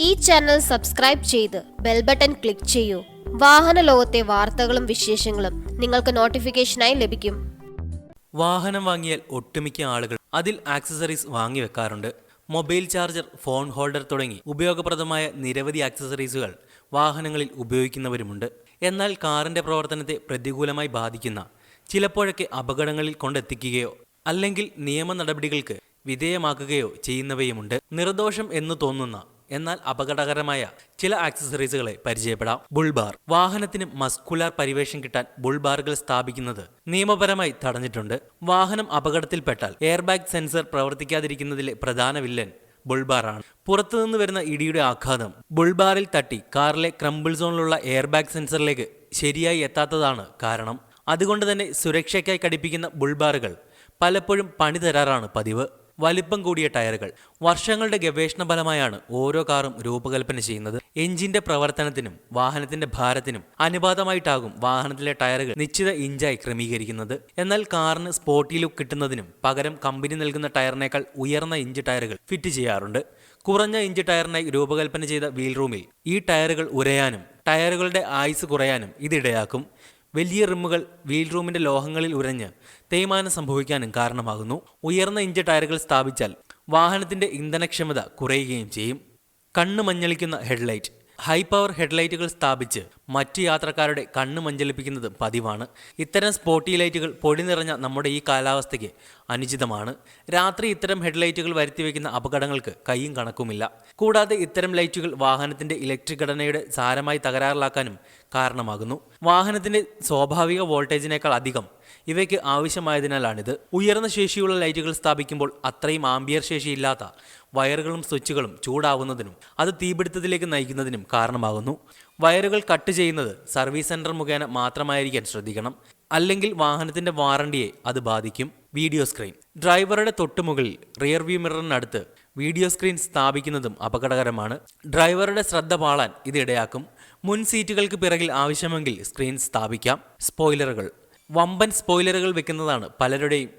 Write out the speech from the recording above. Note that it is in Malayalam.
ഈ ചാനൽ സബ്സ്ക്രൈബ് ചെയ്ത് ബെൽ ബട്ടൺ ക്ലിക്ക് ചെയ്യൂ. വാഹന ലോകത്തെ വാർത്തകളും വിശേഷങ്ങളും നിങ്ങൾക്ക് നോട്ടിഫിക്കേഷനായി ലഭിക്കും. വാഹനം വാങ്ങിയാൽ ഒട്ടുമിക്ക ആളുകൾ അതിൽ ആക്സസറീസ് വാങ്ങി വെക്കാറുണ്ട്. മൊബൈൽ ചാർജർ ഫോൺ ഹോൾഡർ തുടങ്ങി ഉപയോഗപ്രദമായ നിരവധി ആക്സസറീസുകൾ വാഹനങ്ങളിൽ ഉപയോഗിക്കുന്നവരുമുണ്ട്. എന്നാൽ കാറിന്റെ പ്രവർത്തനത്തെ പ്രതികൂലമായി ബാധിക്കുന്ന ചിലപ്പോഴൊക്കെ അപകടങ്ങളിൽ കൊണ്ടെത്തിക്കുകയോ അല്ലെങ്കിൽ നിയമ നടപടികൾക്ക് വിധേയമാക്കുകയോ ചെയ്യുന്നവയുമുണ്ട്. നിർദോഷം എന്ന് തോന്നുന്ന എന്നാൽ അപകടകരമായ ചില ആക്സസറീസുകളെ പരിചയപ്പെടാം. ബുൾബാർ വാഹനത്തിന് മസ്കുലാർ പരിവേഷം കിട്ടാൻ ബുൾബാറുകൾ സ്ഥാപിക്കുന്നത് നിയമപരമായി തടഞ്ഞിട്ടുണ്ട്. വാഹനം അപകടത്തിൽപ്പെട്ടാൽ എയർ ബാഗ് സെൻസർ പ്രവർത്തിക്കാതിരിക്കുന്നതിലെ പ്രധാന വില്ലൻ ബുൾബാറാണ് പുറത്തുനിന്ന് വരുന്ന ഇടിയുടെ ആഘാതം ബുൾബാറിൽ തട്ടി കാറിലെ ക്രംബിൾ സോണിലുള്ള എയർ ബാഗ് സെൻസറിലേക്ക് ശരിയായി എത്താത്തതാണ് കാരണം. അതുകൊണ്ട് തന്നെ സുരക്ഷയ്ക്കായി ഘടിപ്പിക്കുന്ന ബുൾബാറുകൾ പലപ്പോഴും പണി തരാറാണ് പതിവ്. വലിപ്പം കൂടിയ ടയറുകൾ. വർഷങ്ങളുടെ ഗവേഷണ ഫലമായാണ് ഓരോ കാറും രൂപകൽപ്പന ചെയ്യുന്നത്. എഞ്ചിന്റെ പ്രവർത്തനത്തിനും വാഹനത്തിന്റെ ഭാരത്തിനും അനുപാതമായിട്ടാകും വാഹനത്തിലെ ടയറുകൾ നിശ്ചിത ഇഞ്ചായി ക്രമീകരിക്കുന്നത്. എന്നാൽ കാറിന് സ്പോർട്ടി ലുക്ക് കിട്ടുന്നതിനും പകരം കമ്പനി നൽകുന്ന ടയറിനേക്കാൾ ഉയർന്ന ഇഞ്ച് ടയറുകൾ ഫിറ്റ് ചെയ്യാറുണ്ട്. കുറഞ്ഞ ഇഞ്ച് ടയറിനായി രൂപകൽപ്പന ചെയ്ത വീൽ റൂമിൽ ഈ ടയറുകൾ ഉരയാനും ടയറുകളുടെ ആയുസ് കുറയാനും ഇതിടയാക്കും വലിയ റിമ്മുകൾ വീൽ റൂമിന്റെ ലോഹങ്ങളിൽ ഉരഞ്ഞ് തേയ്മാനം സംഭവിക്കാനും കാരണമാകുന്നു. ഉയർന്ന ഇഞ്ച് ടയറുകൾ സ്ഥാപിച്ചാൽ വാഹനത്തിന്റെ ഇന്ധനക്ഷമത കുറയുകയും ചെയ്യും. കണ്ണ് മഞ്ഞളിക്കുന്ന ഹെഡ്ലൈറ്റ് ഹൈ പവർ ഹെഡ്ലൈറ്റുകൾ സ്ഥാപിച്ച് മറ്റു യാത്രക്കാരുടെ കണ്ണ് മഞ്ചലിപ്പിക്കുന്നത് പതിവാണ്. ഇത്തരം സ്പോട്ടി ലൈറ്റുകൾ പൊടി നിറഞ്ഞ നമ്മുടെ ഈ കാലാവസ്ഥയ്ക്ക് അനുചിതമാണ്. രാത്രി ഇത്തരം ഹെഡ്ലൈറ്റുകൾ വരുത്തിവെക്കുന്ന അപകടങ്ങൾക്ക് കൈയും കണക്കുമില്ല. കൂടാതെ ഇത്തരം ലൈറ്റുകൾ വാഹനത്തിന്റെ ഇലക്ട്രിക് ഘടനയുടെ സാരമായി തകരാറിലാക്കാനും കാരണമാകുന്നു. വാഹനത്തിന്റെ സ്വാഭാവിക വോൾട്ടേജിനേക്കാൾ അധികം ഇവയ്ക്ക് ആവശ്യമായതിനാലാണിത്. ഉയർന്ന ശേഷിയുള്ള ലൈറ്റുകൾ സ്ഥാപിക്കുമ്പോൾ അത്രയും ആംബിയർ ശേഷിയില്ലാത്ത വയറുകളും സ്വിച്ചുകളും ചൂടാവുന്നതിനും അത് തീപിടുത്തത്തിലേക്ക് നയിക്കുന്നതിനും കാരണമാകുന്നു. വയറുകൾ കട്ട് ചെയ്യുന്നത് സർവീസ് സെന്റർ മുഖേന മാത്രമായിരിക്കാൻ ശ്രദ്ധിക്കണം. അല്ലെങ്കിൽ വാഹനത്തിന്റെ വാറണ്ടിയെ അത് ബാധിക്കും. Video screen. ഡ്രൈവറുടെ തൊട്ടുമുകളിൽ റിയർ വ്യൂ മിററിനടുത്ത് വീഡിയോ സ്ക്രീൻ സ്ഥാപിക്കുന്നതും അപകടകരമാണ്. ഡ്രൈവറുടെ ശ്രദ്ധ പാളാൻ ഇത് ഇടയാക്കും. മുൻ സീറ്റുകൾക്ക് പിറകിൽ ആവശ്യമെങ്കിൽ സ്ക്രീൻ സ്ഥാപിക്കാം. സ്പോയിലറുകൾ. വമ്പൻ സ്പോയിലറുകൾ വെക്കുന്നതാണ് പലരുടെയും